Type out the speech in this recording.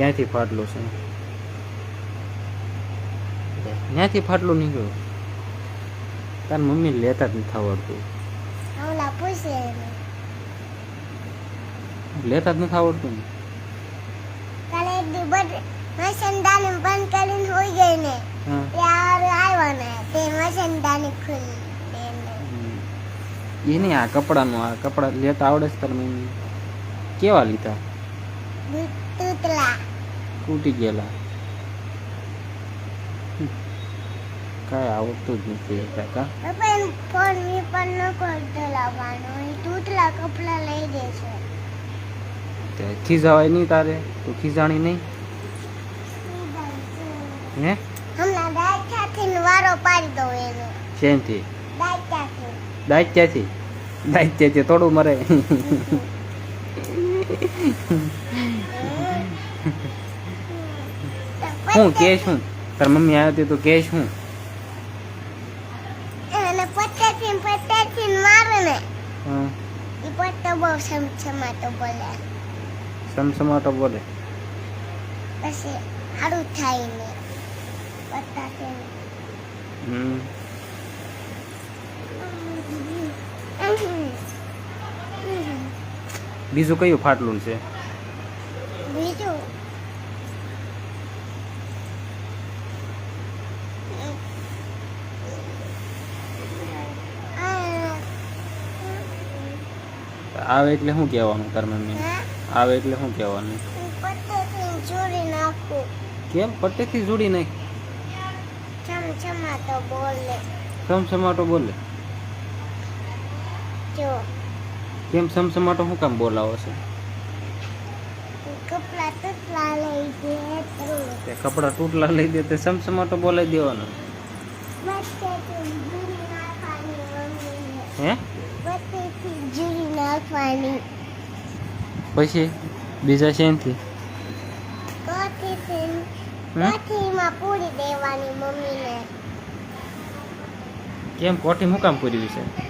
ક્યાંથી ફાટલો છે? ત્યાંથી ફાટલો નીકળ્યો? તાર મમ્મી લેતા જ નથી આવડતું. લેતા જ નથી આવડતું કાલે એક દી મસંદાની બંધ કરીને હોઈ ગઈ ને ત્યારે આવ્યો ને તે મસંદાની ખુલ્લી એને. આ કપડાનું આ કપડા લેતા આવડે છે તાર મમ્મી? કેવા લીધા? તૂતલા. તૂટી ગયેલા. કાંઈ આવડતું જ નથી કાકા. ફોન મી પણ ન કરતો લાવવાનો. એ તૂતલા કપડા લઈ દે છે. તે ખીજાવાય નહીં તારે? તું ખીજાણી નહીં? હે? હમણાં દાયકાથી વારો પાડી દઉં એનો. શેનથી? દાયત્યાથી થોડું મરે. હું કે શું તાર મમ્મી આવ્યો હતી તો કે શું સમસમાટો બોલે. પછી સારું થાય ને. હમ. બીજું કયું ફાટલું છે? બીજું આ, આવે એટલે શું કહેવાનું તાર મમ્મી? આવે એટલે શું કહેવાનું? કેમ? પટ્ટેથી જોડી નાખ. સમસમાટો બોલે. કેમ સમસમાટો શું કામ બોલાવો છે? કપડા તૂટલા લઈ દે તે સમસમાટો બોલાવી દેવાનો. મમ્મીને. હે? પછી બીજા શેનથી? પૂરી દેવાની મમ્મીને. કેમ? કોઠી મુકામ પૂરી છે?